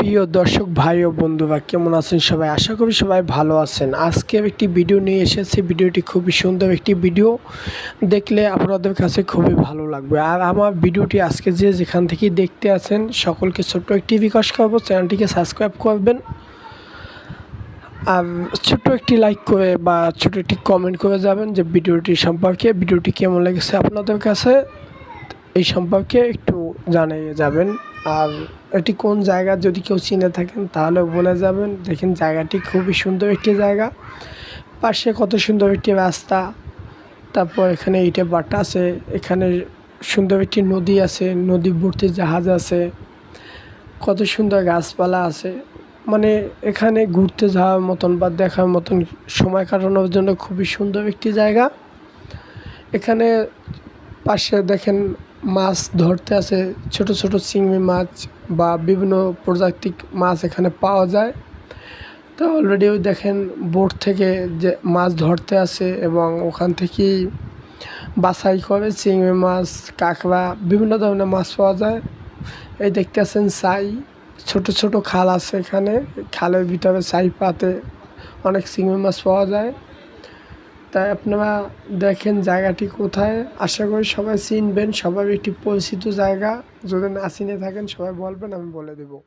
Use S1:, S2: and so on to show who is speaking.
S1: প্রিয় দর্শক, ভাই ও বন্ধুরা, কেমন আছেন সবাই? আশা করি সবাই ভালো আছেন। আজকে একটি ভিডিও নিয়ে এসেছি। ভিডিওটি খুবই সুন্দর একটি ভিডিও। দেখলে আপনাদের কাছে খুবই ভালো লাগবে। আর আমার ভিডিওটি আজকে যে যেখান থেকে দেখতে আছেন, সকলকে ছোট্ট একটি রিকোয়েস্ট করব। চ্যানেলটিকে সাবস্ক্রাইব করবেন। আর ছোট্ট একটি লাইক করে বা ছোট একটি কমেন্ট করে যাবেন যে ভিডিওটি সম্পর্কে, ভিডিওটি কেমন লেগেছে আপনাদের কাছে? এই সম্পর্কে একটু জানিয়ে যাবেন। আর এটি কোন জায়গা যদি কেউ চিনে থাকেন, তাহলে বলে যাবেন, দেখেন জায়গাটি খুবই সুন্দর একটি জায়গা। পাশে কত সুন্দর একটি রাস্তা। তারপর এখানে ইটে বাটা আছে, এখানে সুন্দর একটি নদী আছে, নদী ভর্তি জাহাজ আছে, কত সুন্দর গাছপালা আছে। মানে এখানে ঘুরতে যাওয়ার মতন বা দেখার মতন সময় কাটানোর জন্য খুবই সুন্দর একটি জায়গা। এখানে পাশে দেখেন মাছ ধরতে আছে ছোট ছোট চিংড়ি মাছ বা বিভিন্ন প্রজাতিক মাছ এখানে পাওয়া যায়। তো অলরেডিও দেখেন বোট থেকে যে মাছ ধরতে আসে এবং ওখান থেকেই বাছাই করে চিংড়ি মাছ, কাঁকড়া, বিভিন্ন ধরনের মাছ পাওয়া যায়। এই দেখতে আছেন সাই ছোট ছোট খাল আছে এখানে। খালের ভিতরে সাই পাতে অনেক চিংড়ি মাছ পাওয়া যায়। তাই আপনারা দেখেন জায়গাটি কোথায়। আশা করি সবাই চিনবেন সবার একটি পরিচিত জায়গা। যদি না চিনে থাকেন, সবাই বলবেন, আমি বলে দেবো।